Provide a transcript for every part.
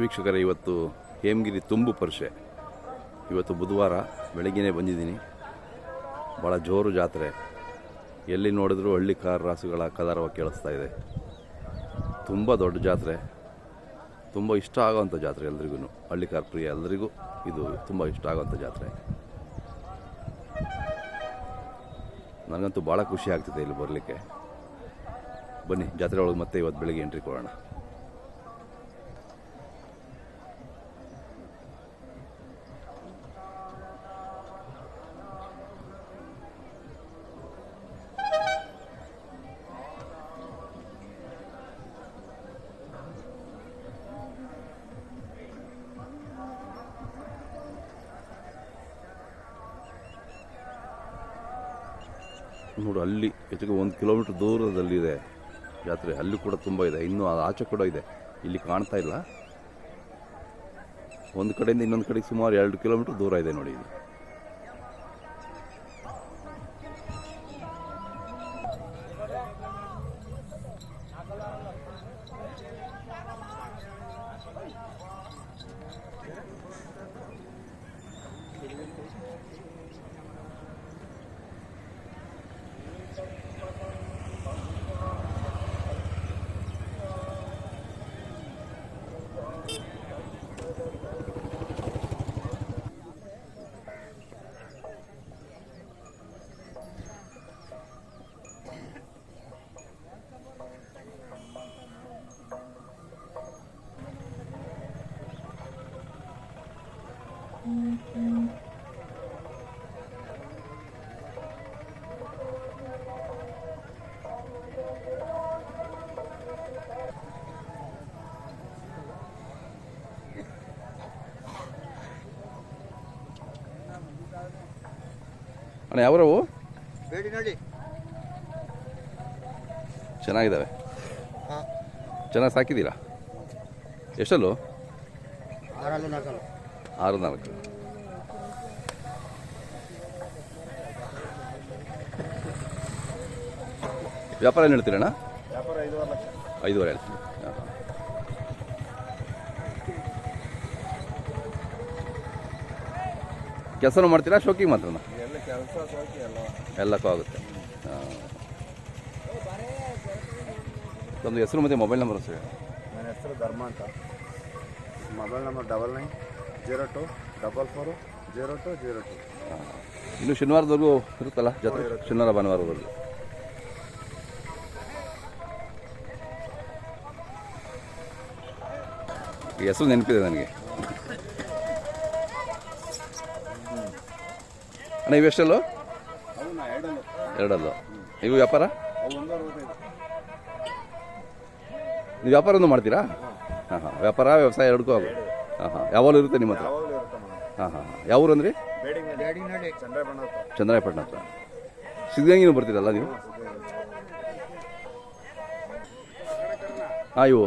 ವೀಕ್ಷಕರೇ, ಇವತ್ತು ಹೇಮಗಿರಿ ತುಂಬು ಪರಿಷೆ ಇವತ್ತು ಬುಧವಾರ ಬೆಳಗ್ಗೆನೇ ಬಂದಿದ್ದೀನಿ. ಭಾಳ ಜೋರು ಜಾತ್ರೆ. ಎಲ್ಲಿ ನೋಡಿದ್ರೂ ಹಳ್ಳಿ ಕಾರ್ ರಾಸುಗಳ ಕಲರವ ಕೇಳಿಸ್ತಾ ಇದೆ. ತುಂಬ ದೊಡ್ಡ ಜಾತ್ರೆ. ತುಂಬ ಇಷ್ಟ ಆಗೋವಂಥ ಜಾತ್ರೆ ಎಲ್ರಿಗೂ ಹಳ್ಳಿ ಕಾರ್ ಪ್ರಿಯ ಎಲ್ಲರಿಗೂ ಇದು ತುಂಬ ಇಷ್ಟ ಆಗೋವಂಥ ಜಾತ್ರೆ. ನನಗಂತೂ ಭಾಳ ಖುಷಿ ಆಗ್ತಿದೆ ಇಲ್ಲಿ ಬರಲಿಕ್ಕೆ. ಬನ್ನಿ, ಜಾತ್ರೆ ಒಳಗೆ ಮತ್ತೆ ಇವತ್ತು ಬೆಳಿಗ್ಗೆ ಎಂಟ್ರಿ ಕೊಡೋಣ. ನೋಡು, ಅಲ್ಲಿ ಹೆಚ್ಚಿಗೆ ಒಂದು ಕಿಲೋಮೀಟ್ರ್ ದೂರದಲ್ಲಿದೆ ಜಾತ್ರೆ. ಅಲ್ಲಿ ಕೂಡ ತುಂಬ ಇದೆ. ಇನ್ನೂ ಅದು ಆಚೆ ಕೂಡ ಇದೆ. ಇಲ್ಲಿ ಕಾಣ್ತಾ ಇಲ್ಲ. ಒಂದು ಕಡೆಯಿಂದ ಇನ್ನೊಂದು ಕಡೆಗೆ ಸುಮಾರು ಎರಡು ಕಿಲೋಮೀಟ್ರ್ ದೂರ ಇದೆ ನೋಡಿ ಇದು ಅಣ್ಣ ಯಾವ್ರವು ಚೆನ್ನಾಗಿದ್ದಾವೆ. ಚೆನ್ನಾಗಿ ಸಾಕಿದ್ದೀರಾ? ಎಷ್ಟಲ್ಲೂ? ಆರು ನಾಲ್ಕು. ವ್ಯಾಪಾರ ಏನು ಹೇಳ್ತೀರಣ್ಣ? ವ್ಯಾಪಾರ ಐದುವರೆ ಹೇಳ್ತೀನಿ ಕೆಲಸನೂ ಮಾಡ್ತೀರಾ? ಶೋಕಿಗೆ ಮಾತ್ರನಾ? ಎಲ್ಲಕ್ಕೂ ಆಗುತ್ತೆ. ನಮ್ದು ಹೆಸರು ಮತ್ತು ಮೊಬೈಲ್ ನಂಬರ್ ಸರ್. ನನ್ನ ಹೆಸರು ಧರ್ಮ ಅಂತ. Mobile number double nine zero two double four zero two zero two. ಇನ್ನು ಶನಿವಾರದವರೆಗೂ ಇರುತ್ತಲ್ಲ ಜಾತ್ರೆ? ಶನಿವಾರ ಭಾನುವಾರದವರೆಗೂ ಹೆಸರು ನೆನಪಿದೆ ನನಗೆ. ಅಣ್ಣ ಇವೆಷ್ಟಲ್ಲೂ ಎರಡಲ್ಲ. ಇವು ವ್ಯಾಪಾರ? ನೀವು ವ್ಯಾಪಾರನೂ ಮಾಡ್ತೀರಾ? ಹಾಂ ಹಾಂ. ವ್ಯಾಪಾರ, ವ್ಯವಸಾಯ ಎರಡಕ್ಕೂ ಆಗು. ಹಾಂ ಹಾಂ. ಯಾವಾಗಲೂ ಇರುತ್ತೆ ನಿಮ್ಮ ಹತ್ರ? ಹಾಂ ಹಾಂ ಯಾವ ಊರು ಅಂದ್ರಿ? ಚಂದ್ರಾಯಪಟ್ಟಣ ಹತ್ರ. ಸಿದ್ಧಗಂಗಿನೂ ಬರ್ತೀರಲ್ಲ ನೀವು? ಹಾಂ, ಇವು.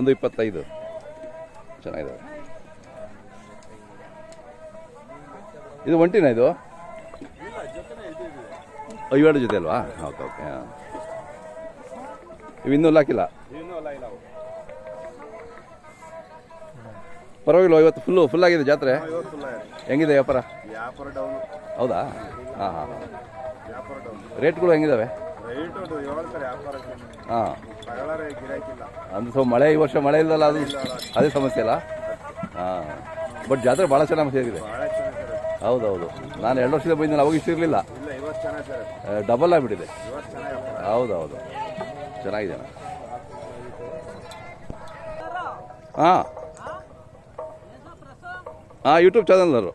ಒಂದು ಇಪ್ಪತ್ತೈದು. ಚೆನ್ನಾಗಿದ್ದಾವೆ ಇದು ಒಂಟಿನ ಇದು? ಐವಾಡ ಜೊತೆ ಅಲ್ವಾ? ಓಕೆ ಓಕೆ, ಹಾಂ. ಇವು ಇನ್ನೂ ಲಾಕಿಲ್ಲ ಪರವಾಗಿಲ್ಲ, ಇವತ್ತು ಫುಲ್ಲು ಫುಲ್ ಆಗಿದೆ ಜಾತ್ರೆ. ಹೆಂಗಿದೆ ವ್ಯಾಪಾರ? ಹೌದಾ? ಹಾಂ ಹಾಂ ರೇಟ್ಗಳು ಹೆಂಗಿದಾವೆ? ಹಾಂ. ಅಂದ್ರೆ ಸೊ ಮಳೆ, ಈ ವರ್ಷ ಮಳೆ ಇಲ್ಲಲ್ಲ ಅದು, ಅದೇ ಸಮಸ್ಯೆ ಅಲ್ಲ? ಹಾಂ. ಬಟ್ ಜಾತ್ರೆ ಭಾಳ ಚೆನ್ನಾಗಿ ಚೆನ್ನಾಗಿದೆ ಹೌದೌದು. ನಾನು ಎರಡು ವರ್ಷದ ಬಂದಿಲ್ಲ ಅವಾಗ ಇಷ್ಟು ಇರಲಿಲ್ಲ. ಇಲ್ಲ ಇವತ್ತು ಚೆನ್ನಾಗಿದೆ ಡಬಲ್ ಆಗಿಬಿಟ್ಟಿದೆ ಹೌದೌದು. ಚೆನ್ನಾಗಿದೆ ಹಾಂ ಹಾಂ ಯೂಟ್ಯೂಬ್ ಚಾನಲ್ನವರು.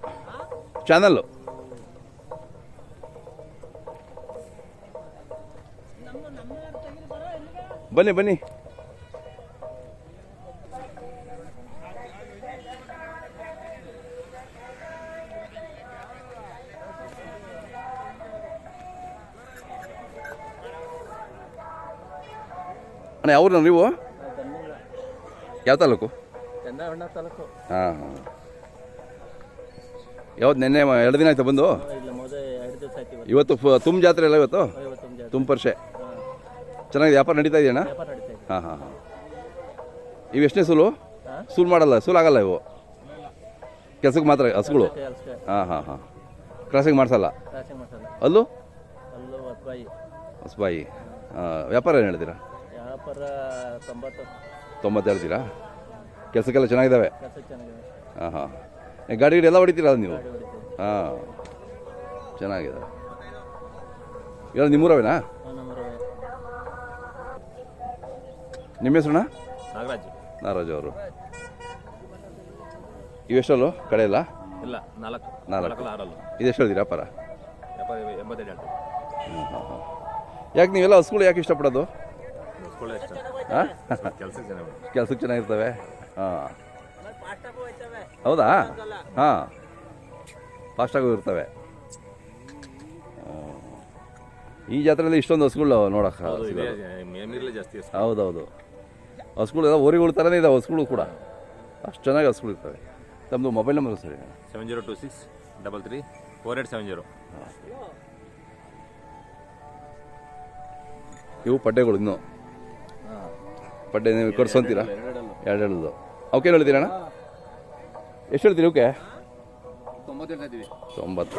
ಚಾನಲ್ಲು. ಬನ್ನಿ ಬನ್ನಿ. ಅಣ್ಣ ಯಾವ್ರು ನೀವು? ಯಾವ ತಾಲೂಕು? ಹಾಂ ಹಾಂ. ಯಾವ್ದು ನಿನ್ನೆ ಎರಡು ದಿನ ಆಯ್ತಾ ಬಂದು? ಇವತ್ತು. ತುಮ್ ತುಂಬ ಜಾತ್ರೆ ಅಲ್ಲ ಇವತ್ತು? ತುಂಬ ಪರಿಷೆ ಚೆನ್ನಾಗಿದೆ ವ್ಯಾಪಾರ ನಡೀತಾ ಇದೆಯಣ್ಣ ಹಾಂ ಹಾಂ ಹಾಂ. ಇವು ಎಷ್ಟನೇ ಸುಲು? ಸುಲ್ ಮಾಡಲ್ಲ ಸೂಲ್ ಆಗಲ್ಲ ಇವು? ಕೆಲ್ಸಕ್ಕೆ ಮಾತ್ರ ಹಸುಗಳು? ಹಾಂ ಹಾಂ ಹಾಂ. ಕ್ರಾಸಿಂಗ್ ಮಾಡಿಸಲ್ಲ? ಅಲ್ಲೂ? ಅಲ್ಲೂ ಹಾಂ ಹೊಸಬಾಯಿ ವ್ಯಾಪಾರ ಏನು ಹೇಳ್ತೀರಾ? ವ್ಯಾಪಾರ ತೊಂಬತ್ತು. ತೊಂಬತ್ತು ಹೇಳ್ತೀರಾ ಕೆಲಸಕ್ಕೆಲ್ಲ ಚೆನ್ನಾಗಿದ್ದಾವೆ? ಕೆಲಸಕ್ಕೆ ಚೆನ್ನಾಗಿದೆ ಹಾಂ ಹಾಂ ಗಾಡಿ ಗಿಡಿ ಎಲ್ಲ ಹೊಡಿತೀರಾ ಅದು ನೀವು? ಹಾಂ. ಚೆನ್ನಾಗಿದೆ. ಇಲ್ಲ ನಿಮ್ಮೂರವೇನಾ ನಿಮ್ಮ ಹೆಸರಣ್ಣ? ನಾಗರಾಜ್. ನಾಗರಾಜ್ ಅವರು. ಇವೆಷ್ಟಲ್ಲು ಕಡೆ ಇಲ್ಲ ಇಲ್ಲ ನಾಲ್ಕು. ನಾಲ್ಕು ಆರಲ್ಲ. ಇದೆಷ್ಟು ಹೇಳ್ತೀರಾ ವ್ಯಾಪಾರ? ಎಂಬತ್ತೈದು ಹಾಂ ಯಾಕೆ ನೀವೆಲ್ಲ ಹಸುಗಳು ಯಾಕೆ ಇಷ್ಟಪಡೋದು? ಹಾಂ ಕೆಲಸ ಚೆನ್ನಾಗಿ ಕೆಲ್ಸಕ್ಕೆ ಚೆನ್ನಾಗಿರ್ತವೆ ಹಾಂ. ಹೌದಾ? ಹಾಂ. ಫಾಸ್ಟಾಗೂ ಇರ್ತವೆ. ಈ ಜಾತ್ರೆಯಲ್ಲಿ ಇಷ್ಟೊಂದು ಹಸುಗಳು ನೋಡಕ್ಕೆ ಹೌದೌದು. ಹಸುಗಳು ಎಲ್ಲ ಓರಿಗಳ ಥರನೇ ಇದಾವೆ ಹಸುಗಳು ಕೂಡ. ಅಷ್ಟು ಚೆನ್ನಾಗಿ ಹಸುಗಳು ಇರ್ತವೆ. ತಮ್ಮದು ಮೊಬೈಲ್ ನಂಬರ್ ಸರಿ. Seven zero two six double three four eight seven zero ಇವು ಪಡ್ಡೆಗಳು ಇನ್ನೂ. ಪಡ್ಡೆ ನೀವು ಕೊಡ್ಸೊಂತೀರಾ ಎರಡು ಹೇಳೋದು ಏನು ಹೇಳ್ತೀರಣ್ಣ? ಎಷ್ಟು ಹೇಳ್ತೀರಿ ಓಕೆ ತೊಂಬತ್ತು.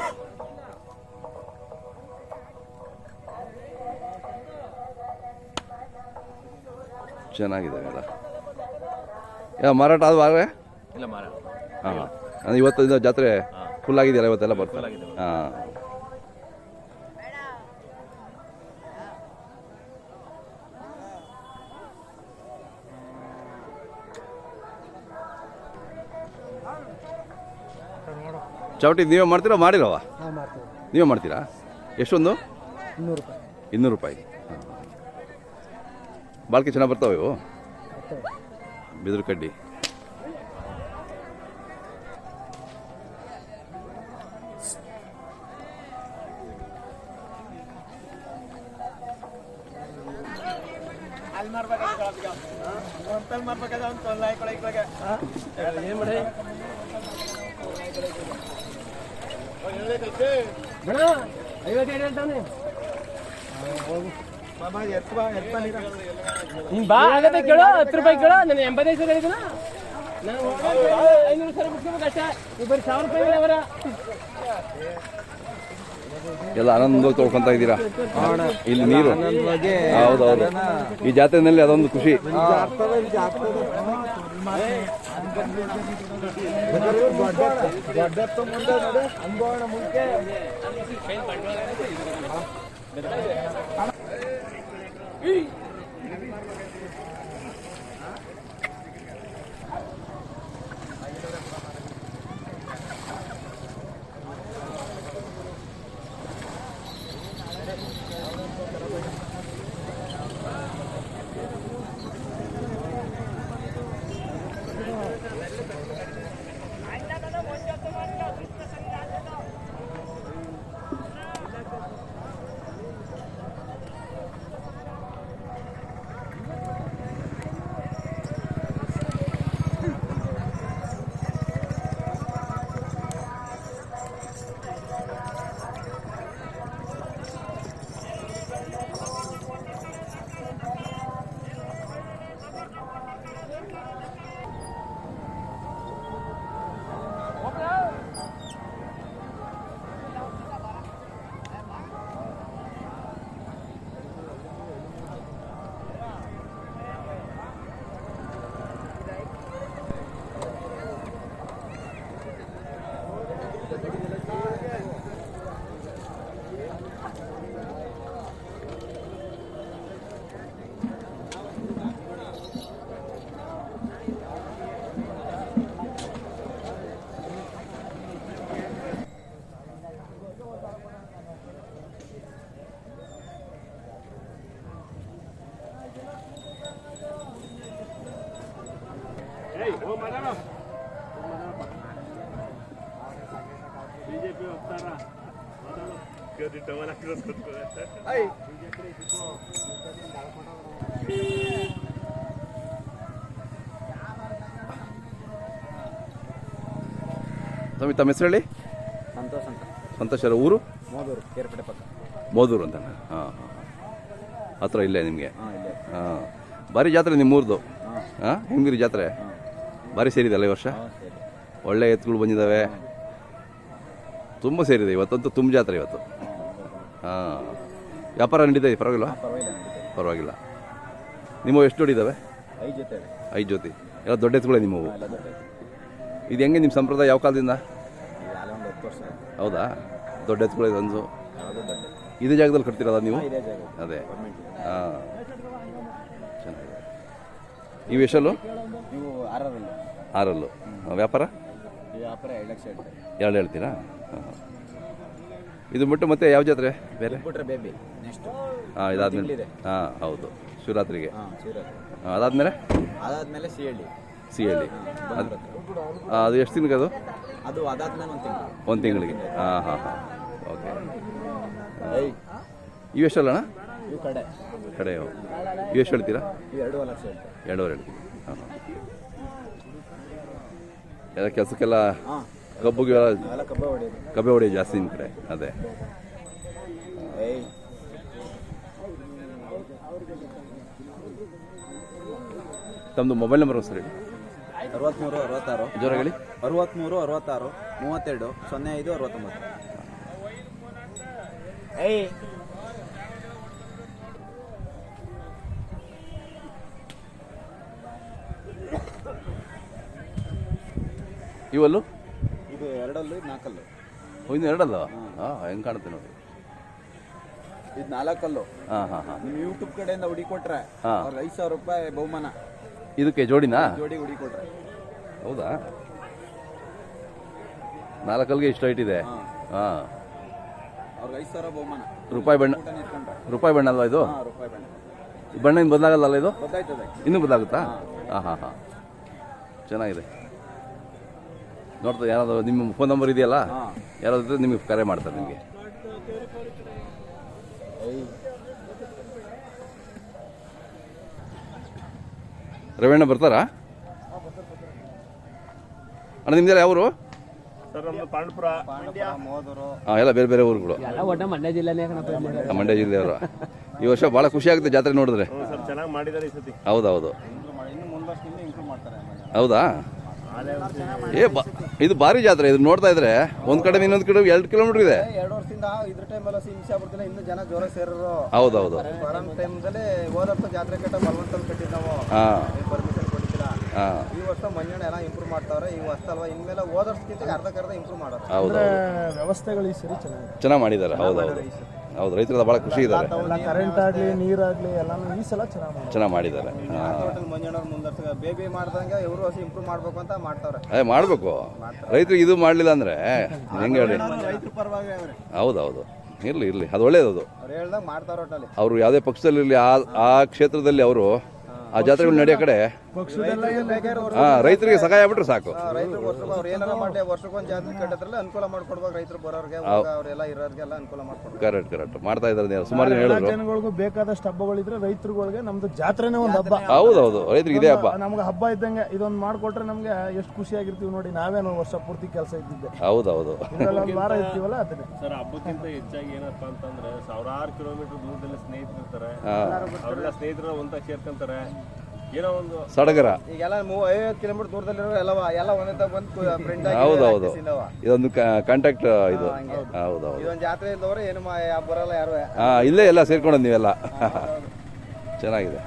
ಚೆನ್ನಾಗಿದೆ ಅಲ್ಲ ಯಾವ ಮಾರಾಟ ಆದ್ರೆ ಇಲ್ಲ ಮಾರ ಹಾಂ ಇವತ್ತಿನ ಜಾತ್ರೆ ಫುಲ್ ಆಗಿದೆಯಲ್ಲ ಇವತ್ತೆಲ್ಲ ಬರ್ತಾರೆ. ಹಾಂ. ಚೌಟಿ ನೀವೇ ಮಾಡ್ತೀರಾ ಮಾಡಿರವ ಮಾಡ್ತೀವಿ. ನೀವೇ ಮಾಡ್ತೀರಾ? ಎಷ್ಟೊಂದು? ಇನ್ನೂರು ರೂಪಾಯಿ. ಇನ್ನೂರು ರೂಪಾಯಿ. ಹಾಂ. ಬಾಳ್ಕೆ ಚೆನ್ನಾಗಿ ಬರ್ತಾವೆ ಇವು? ಬರ್ತವೆ. ಬಿದಿರು ಕಡ್ಡಿ ಏನು ಮಾಡಿ ಐವತ್ತೇಳು ಹೇಳ್ತಾನೆ ನೀನ್ ಬಾ ಆಗತ್ತೆ ಕೇಳು ಹತ್ತು ರೂಪಾಯಿ ಕೇಳು ನಾನು ಎಂಬತ್ತೈದು ಸಾವಿರ ಹೇಳಿದನ ನಾನು ಐನೂರು ಸಾವಿರ ಬಿಟ್ಕೋಬೇಕು ಅಷ್ಟೇ. ಇಬ್ಬರು ಬರೀ ಸಾವಿರ ರೂಪಾಯಿ ಅವರ. ಎಲ್ಲ ಆನಂದವಾಗಿ ತೊಳ್ಕೊಂತ ಇದ್ದೀರಾ? ಇಲ್ಲಿ ನೀರು. ಹೌದೌದು. ಈ ಜಾತ್ರೆನಲ್ಲಿ ಅದೊಂದು ಖುಷಿ. ದೊಡ್ಡತ್ತು ಮುಂದೆ ನೋಡಿ ಅನುಭವನ ಮುಂಚೆ ತಮ್ಮ ತಮ್ಮ ಹೆಸರು ಹೇಳಿ? ಸಂತೋಷ ಅಂತ. ಸಂತೋಷ್ ಅವರ ಊರು? ಮೋದೂರು ಕೇರ್ಪಡೆ ಪಕ್ಕ. ಮೋದೂರು ಅಂತ ಹಾಂ ಹಾಂ ಹತ್ರ ಇಲ್ಲೇ ನಿಮಗೆ? ಹಾಂ ಭಾರಿ ಜಾತ್ರೆ ನಿಮ್ಮೂರ್ದು? ಹಾಂ. ಹೆಂಗಿರಿ ಜಾತ್ರೆ? ಭಾರಿ ಸೇರಿದಲ್ಲ ಈ ವರ್ಷ? ಒಳ್ಳೆ ಎತ್ತುಗಳು ಬಂದಿದ್ದಾವೆ ತುಂಬ ಸೇರಿದೆ ಇವತ್ತಂತೂ ತುಂಬ ಜಾತ್ರೆ ಇವತ್ತು. ಹಾಂ. ವ್ಯಾಪಾರ ನಡೀತಾ ಇದೆ ಪರವಾಗಿಲ್ಲ ಪರವಾಗಿಲ್ಲ. ನಿಮ್ಮವು ಎಷ್ಟು ಜೋಡಿ ಐದು ಜೊತೆ ಐದು ಜೊತೆ. ಎಲ್ಲ ದೊಡ್ಡ ಎತ್ತುಗಳೇ ನಿಮ್ಮವು? ಇದು ಹೆಂಗೆ ನಿಮ್ಮ ಸಂಪ್ರದಾಯ ಯಾವ ಕಾಲದಿಂದ? ಹೌದಾ? ದೊಡ್ಡ ಎತ್ತುಗಳೇ ಅಂದು? ಇದೇ ಜಾಗದಲ್ಲಿ ಕಟ್ತಿರೋದ ನೀವು? ಅದೇ. ಹಾಂ. ಚೆನ್ನಾಗಿದೆ. ಇವು ಎಷ್ಟಲ್ಲು? ನೀವು ಆರರಲ್ಲಿ. ಆರಲ್ಲು. ವ್ಯಾಪಾರ? ಎರಡು ಲಕ್ಷ ಹಾಂ ಎರಡು ಹೇಳ್ತೀರಾ? ಹಾಂ. ಇದು ಬಿಟ್ಟು ಮತ್ತೆ ಯಾವ ಜಾತ್ರೆ? ಬೇರೆ? ಬಿಟ್ರೆ ಬೇಬಿ ನೆಕ್ಸ್ಟ್ ಹಾಂ ಇದಾದ್ಮೇಲೆ. ಹಾಂ ಹೌದು. ಶಿವರಾತ್ರಿಗೆ. ಹಾಂ ಶಿವರಾತ್ರಿ. ಹಾಂ ಅದಾದಮೇಲೆ? ಅದಾದ್ಮೇಲೆ ಸಿ ಹಳ್ಳಿ ಸಿ ಹಳ್ಳಿ ಅದು ಅದು ಎಷ್ಟು ದಿನಕ್ಕೆ ಅದು? ಅದು ಅದಾದ್ಮೇಲೆ ಒಂದು ತಿಂಗಳು. ಒಂದು ತಿಂಗಳಿಗೆ. ಹಾಂ ಹಾಂ ಹಾಂ. ಓಕೆ. ಇವು ಎಷ್ಟಲ್ಲಣ್ಣ ಇವು ಕಡೆ. ಕಡೆ ಇವು. ಎಷ್ಟು ಹೇಳ್ತೀರಾ? ಎರಡು ಎರಡೂವರೆ ಲಕ್ಷ ಹೇಳ್ತಾರೆ ಎರಡೂವರೆ ಹೇಳ್ತೀವಿ ಹಾಂ ಹಾಂ. ಎಲ್ಲ ಕೆಲಸಕ್ಕೆಲ್ಲ ಹಾಂ. ಕಬ್ಬುಗೆ ಕಬ್ಬ ಹೊಡೆಯೋದು. ಕಬ್ಬೆ ಹೊಡೆಯೋ ಜಾಸ್ತಿ ನಿಮ್ಮ ಕಡೆ ಅದೇ. ಏಯ್. ತಮ್ಮದು ಮೊಬೈಲ್ ನಂಬರ್ ಸರಿ ಅರವತ್ತ್ಮೂರು ಅರವತ್ತಾರು. ಜೋರ ಹೇಳಿ. ಅರವತ್ತ್ಮೂರು ಅರವತ್ತಾರು ಮೂವತ್ತೆರಡು ಸೊನ್ನೆ ಐದು ಅರವತ್ತೊಂಬತ್ತು. ಇವಲ್ಲೂ? ಇದು ನಾಲ್ಕಲ್ಲು ಇನ್ನು ಎರಡಲ್ಲ? ಹಾಂ. ಹೆಂಗೆ ಕಾಣುತ್ತೆ ನೋಡಿ. ಇದು ನಾಲ್ಕಲ್ಲು. ಹಾಂ ಹಾಂ ಹಾಂ. ನಿಮ್ಮ ಯೂಟ್ಯೂಬ್ ಕಡೆಯಿಂದ ಹುಡಿ ಕೊಟ್ರೆ ಹಾ. ಅವ್ರಿಗೆ ಐದು ಸಾವಿರ ರೂಪಾಯಿ ಬಹುಮಾನ. ಇದಕ್ಕೆ ಜೋಡಿನಾ? ಜೋಡಿ ಹುಡಿ ಕೊಟ್ರೆ ಹೌದಾ? ನಾಲ್ಕಲ್ಗೆ ಇಷ್ಟು ಹೈಟ್ ಇದೆ. ಹಾ. ಹಾಂ. ಅವ್ರಿಗೆ ಐದು ಸಾವಿರ ಬಹುಮಾನ. ರೂಪಾಯಿ ಬಣ್ಣ ಊಟ ನಿಂತ್ಕೊಂಡ್ರೆ ರೂಪಾಯಿ ಬಣ್ಣ ಅಲ್ವಾ ಇದು? ಹಾಂ ರೂಪಾಯಿ ಬಣ್ಣ. ಬಣ್ಣ ಇನ್ನು ಬದಲಾಗಲ್ಲ ಇದು? ಗೊತ್ತಾಯ್ತದೆ ಇನ್ನೂ ಬದಲಾಗುತ್ತಾ ಹಾ ಹಾ ಹಾ. ಚೆನ್ನಾಗಿದೆ. ನೋಡ್ತಾ ಯಾರಾದರೂ ನಿಮ್ಮ ಫೋನ್ ನಂಬರ್ ಇದೆಯಲ್ಲ? ಯಾರಾದರೂ ನಿಮಗೆ ಕರೆ ಮಾಡ್ತಾರೆ ನಿಮಗೆ. ರವೀಣ ಬರ್ತಾರಾ? ಅಣ್ಣ ನಿಮ್ದೆಲ್ಲ ಯಾವರು? ಹಾಂ ಎಲ್ಲ ಬೇರೆ ಬೇರೆ ಊರುಗಳು. ಮಂಡ್ಯ ಜಿಲ್ಲೆನೇ ಕಣಪ್ಪ ಮಂಡ್ಯ ಜಿಲ್ಲೆಯವರು. ಈ ವರ್ಷ ಭಾಳ ಖುಷಿ ಆಗುತ್ತೆ ಜಾತ್ರೆ ನೋಡಿದ್ರೆ. ಚೆನ್ನಾಗಿ ಮಾಡಿದ್ದಾರೆ ಈ ಸತಿ. ಹೌದೌದು. ಇನ್ನು ಮುಂದಷ್ಟಿಂದ ಇಂಪ್ರೂವ್ ಮಾಡ್ತಾರೆ ಹೌದಾ? ಏ ಬಾ ಇದು ಭಾರಿ ಜಾತ್ರೆ. ಇದು ನೋಡ್ತಾ ಇದ್ರೆ ಒಂದ್ ಕಡೆ ಇನ್ನೊಂದ್ ಕಡೆ ಎರಡು ಕಿಲೋಮೀಟರ್ ಇದೆ. ಎರಡು ವರ್ಷದಿಂದ ಇದ್ರ ಟೈಮಲ್ಲ ಹಿಂಸೆ ಆಗ್ಬಿಡ್ತಿಲ್ಲ ಇನ್ನು ಜನ ಜೋರ ಸೇರರು. ಹೌದು ಕೊರೋನಾ ಟೈಮ್ದಲ್ಲಿ ಹೋದ ವರ್ಷ ಜಾತ್ರೆ ಕಟ್ಟ ಬಲವಂತಲ್ಲಿ ಕಟ್ಟಿದ್ದು ನಾವು. ಪರ್ಮಿಷನ್ ಕೊಟ್ಟಿಲ್ಲ ಹಾ. ಈ ವರ್ಷ ಮಂಜಣ್ಣ ಎಲ್ಲ ಇಂಪ್ರೂವ್ ಮಾಡ್ತಾವ್ರೆ ಈ ವರ್ಷ ಅಲ್ವಾ? ಇನ್ಮೇಲೆ ಹೋದ ವರ್ಷಕ್ಕಿಂತ ಅರ್ಧಕ್ಕರ್ಧ ಇಂಪ್ರೂವ್ ಮಾಡೋರು. ಹೌದು ವ್ಯವಸ್ಥೆಗಳು ಈ ಸರಿ ಚೆನ್ನಾಗಿದೆ ಚೆನ್ನಾಗಿ ಮಾಡಿದ್ದಾರೆ ಹೌದೌದು. ಹೌದು ರೈತರ ಭಾಳ ಖುಷಿ ಇದ್ದಾರೆ. ಕರೆಂಟ್ ಆಗಲಿ ನೀರಾಗಲಿ ಎಲ್ಲಾನು ಈ ಸಲ ಚೆನ್ನಾಗಿ ಮಾಡಿದ್ದಾರೆ. ಚೆನ್ನಾಗಿ ಮಾಡಿದ್ದಾರೆ. ಬೇಬಿ ಮಾಡ್ದಂಗೆ ಇವರು ಹಸಿ ಇಂಪ್ರೂವ್ ಮಾಡಬೇಕು ಅಂತ ಮಾಡ್ತಾರೆ ಅದೇ ಮಾಡಬೇಕು. ರೈತರಿಗೆ ಇದು ಮಾಡಲಿಲ್ಲ ಅಂದ್ರೆ ಹೆಂಗೆ ಹೇಳಿ? ರೈತರ ಪರವಾಗಿ ಅವ್ರೆ. ಹೌದೌದು ಇರಲಿ ಇರಲಿ. ಅದು ಒಳ್ಳೇದು ಅದು. ಅವ್ರು ಯಾವುದೇ ಪಕ್ಷದಲ್ಲಿರಲಿ ಆ ಆ ಕ್ಷೇತ್ರದಲ್ಲಿ ಅವರು ಆ ಜಾತ್ರೆಗಳು ನಡೆಯೋ ಕಡೆ ಹಾಂ ರೈತರಿಗೆ ಸಹಾಯ ಆಗ್ಬಿಟ್ರೆ ಸಾಕು. ರೈತರು ವರ್ಷ ಅವ್ರು ಏನಾರ ಮಾಡಿ ವರ್ಷಕ್ಕೊಂದು ಜಾತ್ರೆ ಕಟ್ಟದ್ರಲ್ಲ ಅನುಕೂಲ ಮಾಡ್ಕೊಡ್ಬೇಕು ರೈತರು ಬರೋರ್ಗೆ ಅವರೆಲ್ಲ ಇರೋರ್ಗೆಲ್ಲ ಅನುಕೂಲ ಮಾಡ್ಕೊಡ್ಬೇಕು. ಕರೆಕ್ಟ್ ಕರೆಕ್ಟ್ ಮಾಡ್ತಾ ಇದ್ದಾರೆ ಸುಮಾರು ಜನ ಹೇಳಿದ್ರು. ಜನಗಳಿಗೂ ಬೇಕಾದಷ್ಟು ಹಬ್ಬಗಳಿದ್ರೆ ರೈತರುಗಳಿಗೆ ನಮ್ದು ಜಾತ್ರೆನೇ ಒಂದು ಹಬ್ಬ. ಹೌದೌದು ರೈತರಿಗೆ ಇದೇ ಹಬ್ಬ. ನಮ್ಗೆ ಹಬ್ಬ ಇದ್ದಂಗೆ ಇದೊಂದು ಮಾಡ್ಕೊಟ್ರೆ ನಮ್ಗೆ ಎಷ್ಟು ಖುಷಿಯಾಗಿರ್ತೀವಿ ನೋಡಿ. ನಾವೇನು ವರ್ಷ ಪೂರ್ತಿ ಕೆಲಸ ಇದ್ದಿದ್ದೆ. ಹೌದು ಹೌದು. ವಾರ ಇರ್ತೀವಲ್ಲ ಅದನ್ನೇ. ಸರ್ ಹಬ್ಬಕ್ಕಿಂತ ಹೆಚ್ಚಾಗಿ ಏನಪ್ಪಾ ಅಂತಂದ್ರೆ ಸಾವಿರಾರು ಕಿಲೋಮೀಟರ್ ದೂರದಲ್ಲಿ ಸ್ನೇಹಿತರು ಇರ್ತಾರೆ. ಸ್ನೇಹಿತರ ಒಂದಾಗ ಸೇರ್ಕೊಂತಾರೆ. ಏನೋ ಒಂದು ಸಡಗರ. ಈಗೆಲ್ಲ ಮೂವ ಐವತ್ತು ಕಿಲೋಮೀಟರ್ ದೂರದಲ್ಲಿರೋ ಎಲ್ಲ ಎಲ್ಲ ಒಂದೇ ಬಂದು ಫ್ರೆಂಡ್ ಹೌದೌದು ಇದೊಂದು ಕಾಂಟ್ಯಾಕ್ಟ್ ಇದು. ಹೌದೌದು ಇದೊಂದು ಜಾತ್ರೆ ಇದ್ದವ್ರೆ ಏನು ಬರಲ್ಲ ಯಾರು? ಹಾಂ ಇಲ್ಲೇ ಎಲ್ಲ ಸೇರ್ಕೊಂಡು ನೀವೆಲ್ಲ ಚೆನ್ನಾಗಿದೆ.